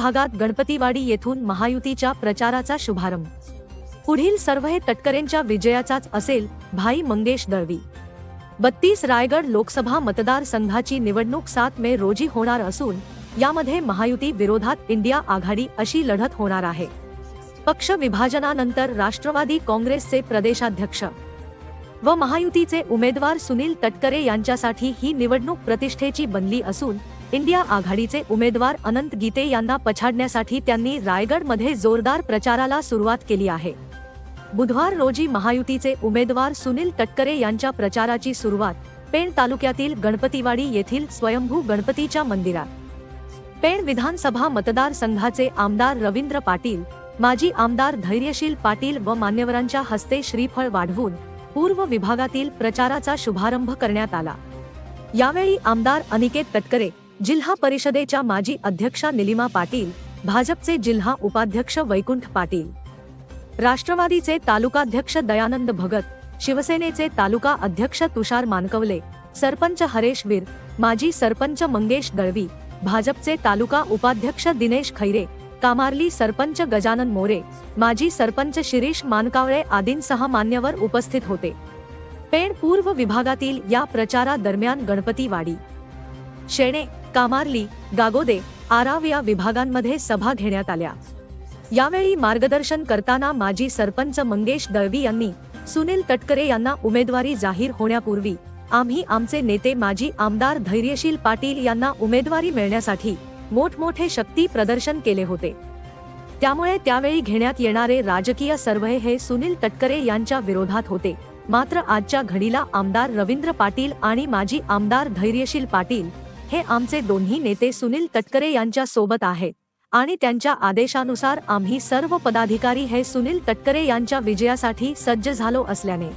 भागात गणपतीवाडी येथून महायुतीच्या प्रचाराचा शुभारंभ. पुढील सर्व हे तटकरेंच्या विजयाचाच असेल भाई मंगेश दळवी. बत्तीस रायगड लोकसभा मतदारसंघाची निवडणूक सात मे रोजी होणार असून यामध्ये महायुती विरोधात इंडिया आघाडी अशी लढत होणार आहे. पक्ष विभाजनानंतर राष्ट्रवादी काँग्रेसचे प्रदेशाध्यक्ष व महायुतीचे उमेदवार सुनील तटकरे यांच्यासाठी ही निवडणूक प्रतिष्ठेची बनली असून इंडिया आघाडीचे उमेदवार अनंत गीते यांना पछाडण्यासाठी त्यांनी रायगडमध्ये जोरदार प्रचाराला सुरुवात केली आहे. बुधवार रोजी महायुतीचे उमेदवार सुनील तटकरे यांच्या प्रचाराची सुरुवात पेण तालुक्यातील गणपतीवाडी येथील स्वयंभू गणपतीच्या मंदिरात. पेण विधानसभा मतदारसंघाचे आमदार रवींद्र पाटील माजी आमदार धैर्यशील पाटील व मान्यवरांच्या हस्ते श्रीफळ वाढवून पूर्व विभागातील प्रचाराचा शुभारंभ करण्यात आला. यावेळी आमदार अनिकेत तटकरे जिल्हा परिषदेच्या माजी अध्यक्षा निलिमा पाटील भाजपचे जिल्हा उपाध्यक्ष वैकुंठ पाटील. राष्ट्रवादीचे तालुकाध्यक्ष दयानंद भगत शिवसेनेचे तालुका अध्यक्ष तुषार मानकवले सरपंच हरेश वीर माजी सरपंच मंगेश दळवी भाजपचे तालुका उपाध्यक्ष दिनेश खैरे कामार्ली सरपंच गजानन मोरे माजी सरपंच शिरीष मानकावळे आदींसह मान्यवर उपस्थित होते. पेण पूर्व विभागातील या प्रचारादरम्यान गणपतीवाडी. शेणे कामार्ली गागोदे आराव या विभागांमध्ये सभा घेण्यात आल्या. यावेळी मार्गदर्शन करताना माजी सरपंच मंगेश दळवी यांनी सुनील तटकरे यांना उमेदवारी जाहीर होण्यापूर्वी आम्ही आमचे नेते माजी आमदार धैर्यशील पाटील यांना उमेदवारी मिळण्यासाठी मोठमोठे शक्ती प्रदर्शन केले होते. त्यामुळे त्यावेळी घेण्यात येणारे राजकीय सर्वे हे सुनील तटकरे यांच्या विरोधात होते. मात्र आजच्या घडीला आमदार रवींद्र पाटील आणि माजी आमदार धैर्यशील पाटील हे आमचे दोन्ही नेते सुनील तटकरे यांच्या सोबत आहेत. आणि त्यांच्या आदेशानुसार आम्ही सर्व पदाधिकारी हे सुनील तटकरे यांच्या विजयासाठी सज्ज झालो असल्याने.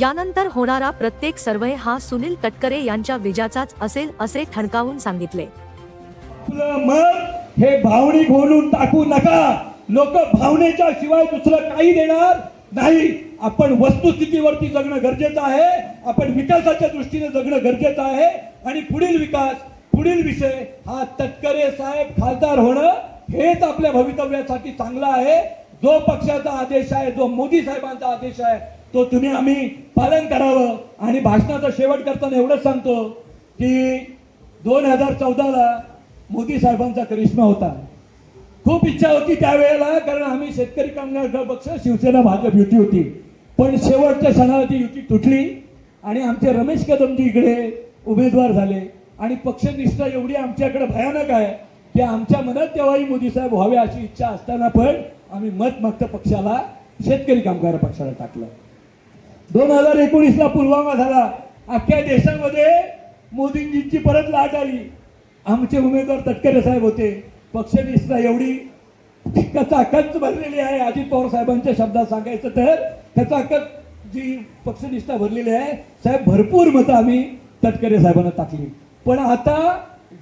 यानंतर होणारा प्रत्येक सर्वे हा सुनील तटकरे यांच्या विजयाचाच असेल असे ठणकावून सांगितले. आपलं मत हे भावनिक होऊन टाकू नका. लोक भावनेच्या शिवाय दुसरं काही देणार नाही आपण वस्तुस्थितीवरती जगणं गरजेचं आहे आपण विकासाच्या दृष्टीने जगणं गरजेचं आहे आणि पुढील विकास पुढील विषय हा तटकरे साहेब खासदार होणं हेच आपल्या भवितव्यासाठी चांगलं आहे. जो पक्षाचा आदेश आहे जो मोदी साहेबांचा आदेश आहे तो तुम्ही आम्ही पालन करावं. आणि भाषणाचा शेवट करताना एवढंच सांगतो की दोन हजार चौदाला मोदी साहेबांचा करिश्मा होता. खूप इच्छा होती त्यावेळेला कारण आम्ही शेतकरी कामगार पक्ष शिवसेना भाजप युती होती. पण शेवटच्या क्षणाला ती युती तुटली आणि आमचे रमेश कदमजी इकडे उमेदवार झाले. आणि पक्षनिष्ठा एवढी आमच्याकडे भयानक आहे की आमच्या मनात तेव्हाही मोदी साहेब व्हावे अशी इच्छा असताना पण आम्ही मत पक्षाला शेतकरी कामगार पक्षाला टाकलं. दोन हजार एकोणीसला पुलवामा झाला. अख्ख्या देशामध्ये मोदींजींची परत लाट आली. आमचे उमेदवार तटकरे साहेब होते. पक्षनिष्ठा एवढी. कचाकच भरलेली आहे. अजित पवार साहेबांच्या शब्दात सांगायचं तर कचाकच जी पक्षनिष्ठा भरलेली आहे साहेब भरपूर मतं आम्ही तटकरे साहेबांना टाकली. पण आता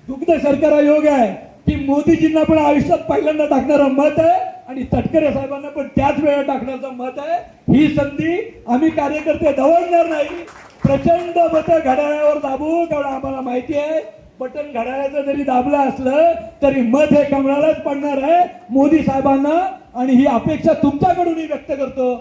दुग्ध सरकार योग आहे. की मोदीजींना पण आयुष्यात पहिल्यांदा टाकणारं मत आहे आणि तटकरे साहेबांना पण त्याच वेळेला टाकण्याचं मत आहे. ही संधी आम्ही कार्यकर्ते दवडणार नाही. प्रचंड मत घड्याळावर दाबू कारण आम्हाला माहिती आहे. बटन घड्याळाचं जरी दाबलं असलं तरी मत हे कमळालाच पडणार आहे. मोदी साहेबांना आणि ही अपेक्षा तुमच्याकडूनही व्यक्त करतो.